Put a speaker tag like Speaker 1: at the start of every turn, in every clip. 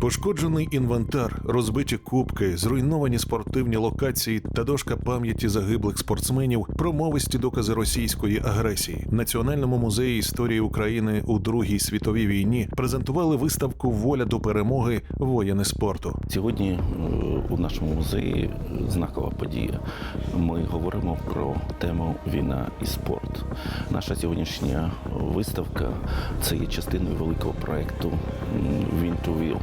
Speaker 1: Пошкоджений інвентар, розбиті кубки, зруйновані спортивні локації та дошка пам'яті загиблих спортсменів, промовисті докази російської агресії. В Національному музеї історії України у Другій світовій війні презентували виставку Воля до перемоги воїни спорту.
Speaker 2: Сьогодні е, у нашому музеї знакова подія. Ми говоримо про тему війна і спорт. Наша сьогоднішня виставка це є частиною великого проекту Він to Will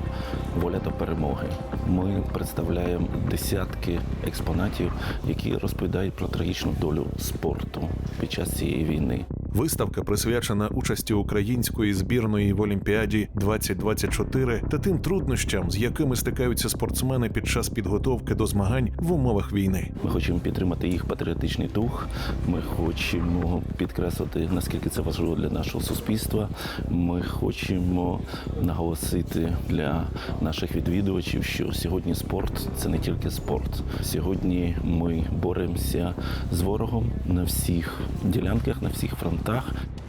Speaker 2: Воля до перемоги. Ми представляємо десятки експонатів, які розповідають про трагічну долю спорту під час цієї війни.
Speaker 1: Виставка присвячена участі української збірної в Олімпіаді 2024 та тим труднощам, з якими стикаються спортсмени під час підготовки до змагань в умовах війни.
Speaker 2: Ми хочемо підтримати їх патріотичний дух. Ми хочемо підкреслити, наскільки це важливо для нашого суспільства. Ми хочемо наголосити для наших відвідувачів, що сьогодні спорт це не тільки спорт. Сьогодні ми боремося з ворогом на всіх ділянках, на всіх фронтах.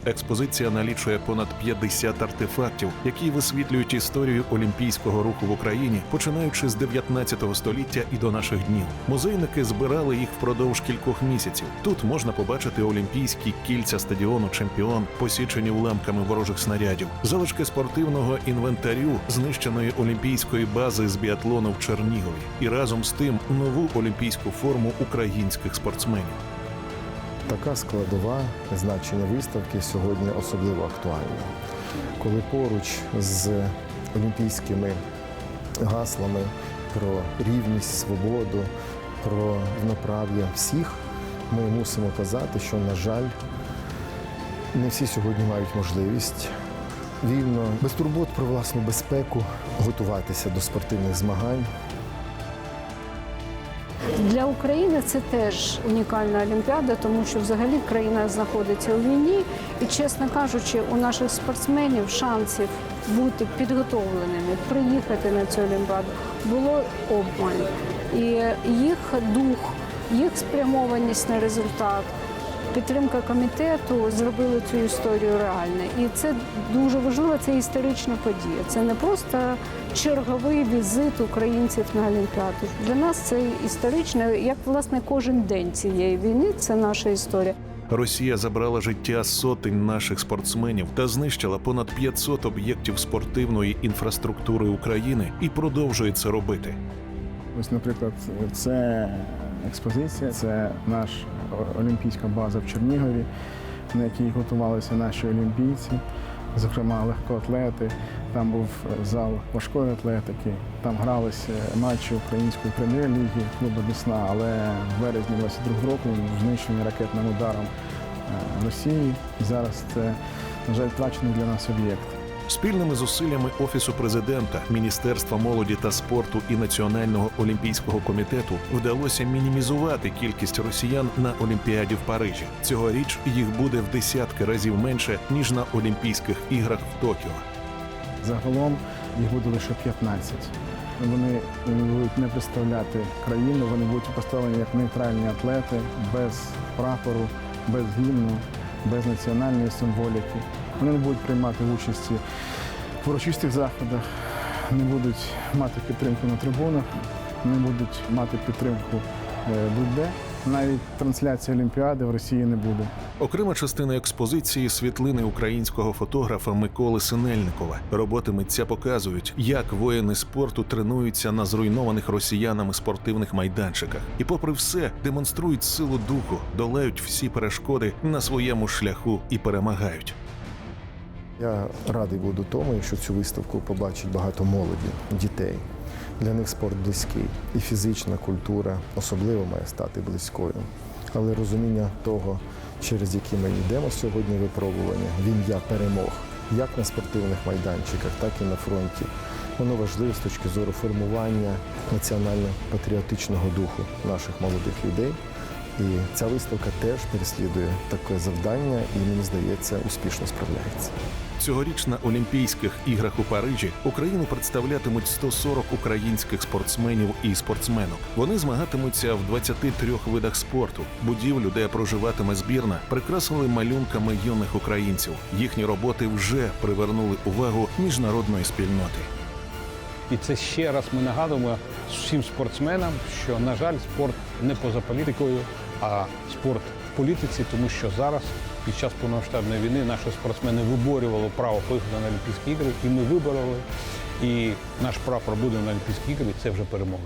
Speaker 1: Експозиція налічує понад 50 артефактів, які висвітлюють історію олімпійського руху в Україні, починаючи з 19 століття і до наших днів. Музейники збирали їх впродовж кількох місяців. Тут можна побачити олімпійські кільця стадіону Чемпіон, посічені уламками ворожих снарядів, залишки спортивного інвентарю, знищеної олімпійської бази з біатлону в Чернігові, і разом з тим нову олімпійську форму українських спортсменів.
Speaker 3: Така складова значення виставки сьогодні особливо актуальна. Коли поруч з олімпійськими гаслами про рівність, свободу, про рівноправ'я всіх, ми мусимо казати, що, на жаль, не всі сьогодні мають можливість вільно, без турбот про власну безпеку готуватися до спортивних змагань.
Speaker 4: Для України це теж унікальна олімпіада, тому що взагалі країна знаходиться у війні, і, чесно кажучи, у наших спортсменів шансів бути підготовленими, приїхати на цю олімпіаду було обмаль. І їх дух, їх спрямованість на результат. Підтримка комітету зробили цю історію реальною. І це дуже важливо, це історична подія. Це не просто черговий візит українців на Олімпіаду. Для нас це історично, як власне кожен день цієї війни. Це наша історія.
Speaker 1: Росія забрала життя сотень наших спортсменів та знищила понад 500 об'єктів спортивної інфраструктури України і продовжує це робити.
Speaker 5: Ось, наприклад, це експозиція, це наша олімпійська база в Чернігові, на якій готувалися наші олімпійці, зокрема легкоатлети. Там був зал важкої атлетики, там гралися матчі української прем'єр-ліги клубу Десна, але в березні 22 року знищені ракетним ударом е, Росії. І зараз це, на жаль, втрачений для нас об'єкт.
Speaker 1: Спільними зусиллями Офісу президента, Міністерства молоді та спорту і Національного олімпійського комітету вдалося мінімізувати кількість росіян на Олімпіаді в Парижі. Цьогоріч їх буде в десятки разів менше ніж на Олімпійських іграх в Токіо.
Speaker 5: Загалом їх буде лише 15. Вони будуть не представляти країну, вони будуть поставлені як нейтральні атлети без прапору, без гімну, без національної символіки. Вони не будуть приймати участі в урочистих заходах, не будуть мати підтримку на трибунах, не будуть мати підтримку е, будь-де. Навіть трансляції Олімпіади в Росії не буде.
Speaker 1: Окрема частина експозиції світлини українського фотографа Миколи Синельникова. Роботи митця показують, як воїни спорту тренуються на зруйнованих росіянами спортивних майданчиках, і, попри все, демонструють силу духу, долають всі перешкоди на своєму шляху і перемагають.
Speaker 3: Я радий буду тому, якщо цю виставку побачить багато молоді, дітей. Для них спорт близький, і фізична культура особливо має стати близькою. Але розуміння того, через які ми йдемо сьогодні випробування, в ім'я перемог, як на спортивних майданчиках, так і на фронті, воно важливе з точки зору формування національно-патріотичного духу наших молодих людей. І ця виставка теж переслідує таке завдання, і мені здається, успішно справляється.
Speaker 1: Цьогоріч на Олімпійських іграх у Парижі Україну представлятимуть 140 українських спортсменів і спортсменок. Вони змагатимуться в 23 видах спорту. Будівлю, де проживатиме збірна, прикрасили малюнками юних українців. Їхні роботи вже привернули увагу міжнародної спільноти.
Speaker 6: І це ще раз ми нагадуємо всім спортсменам, що, на жаль, спорт не поза політикою, а спорт в політиці, тому що зараз, під час повномасштабної війни, наші спортсмени виборювали право поїхати на Олімпійські ігри, і ми вибороли. І наш прапор буде на Олімпійські ігри. це вже перемога.